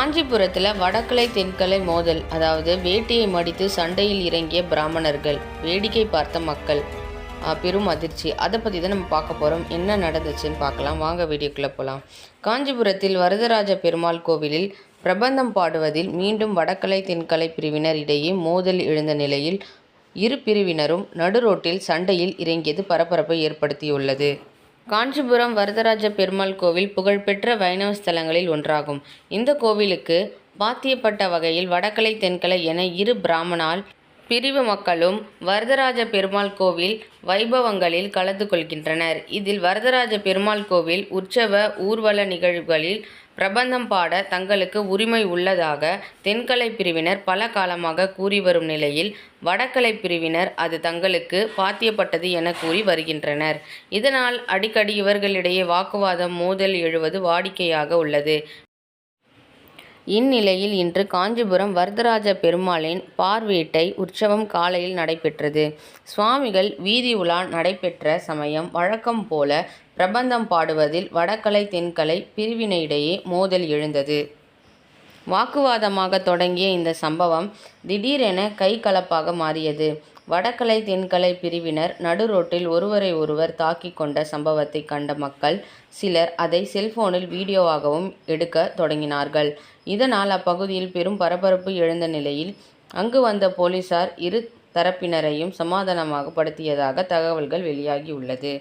காஞ்சிபுரத்தில் வடக்கலை தென்கலை மோதல் அதாவது வேட்டியை மடித்து சண்டையில் இறங்கிய பிராமணர்கள் வேடிக்கை பார்த்த மக்கள். பெரும் அதிர்ச்சி. அதை பற்றி தான் நம்ம பார்க்க போகிறோம் என்ன நடந்துச்சுன்னு பார்க்கலாம். வாங்க வீடியோக்குள்ளே போகலாம் காஞ்சிபுரத்தில் வரதராஜ பெருமாள் கோவிலில் பிரபந்தம் பாடுவதில் மீண்டும் வடக்கலை தென்கலை பிரிவினர் இடையே மோதல் எழுந்த நிலையில் இரு பிரிவினரும் நடுரோட்டில் சண்டையில் இறங்கியது பரபரப்பை ஏற்படுத்தியுள்ளது. காஞ்சிபுரம் வரதராஜ பெருமாள் கோவில் புகழ்பெற்ற வைணவ ஸ்தலங்களில் ஒன்றாகும். இந்த கோவிலுக்கு பாத்தியப்பட்ட வகையில் வடக்கலை தென்கலை என இரு பிராமணால் பிரிவு மக்களும் வரதராஜ பெருமாள் கோவில் வைபவங்களில் கலந்து கொள்கின்றனர். இதில் வரதராஜ பெருமாள் கோவில் உற்சவ ஊர்வல நிகழ்வுகளில் பிரபந்தம் பாட தங்களுக்கு உரிமை உள்ளதாக தென்கலை பிரிவினர் பல காலமாக கூறி வரும் நிலையில் வடக்கலை பிரிவினர் அது தங்களுக்கு பாத்தியப்பட்டது என கூறி வருகின்றனர். இதனால் அடிக்கடி இவர்களிடையே வாக்குவாதம் மோதல் எழுவது வாடிக்கையாக உள்ளது. இந்நிலையில் இன்று காஞ்சிபுரம் வரதராஜ பெருமாளின் பார்வேட்டை உற்சவம் காலையில் நடைபெற்றது. சுவாமிகள் வீதி உலா நடைபெற்ற சமயம் வழக்கம் போல பிரபந்தம் பாடுவதில் வடகலை தென்கலை பிரிவினையிடையே மோதல் எழுந்தது. வாக்குவாதமாக தொடங்கிய இந்த சம்பவம் திடீரென கைகலப்பாக மாறியது. வடகலை தென்கலை பிரிவினர் நடுரோட்டில் ஒருவரை ஒருவர் தாக்கிக் கொண்ட சம்பவத்தை கண்ட மக்கள் சிலர் அதை செல்போனில் வீடியோவாகவும் எடுக்க தொடங்கினார்கள். இதனால் அப்பகுதியில் பெரும் பரபரப்பு எழுந்த நிலையில் அங்கு வந்த போலீசார் இரு தரப்பினரையும் சமாதானமாக படுத்தியதாக தகவல்கள் வெளியாகியுள்ளது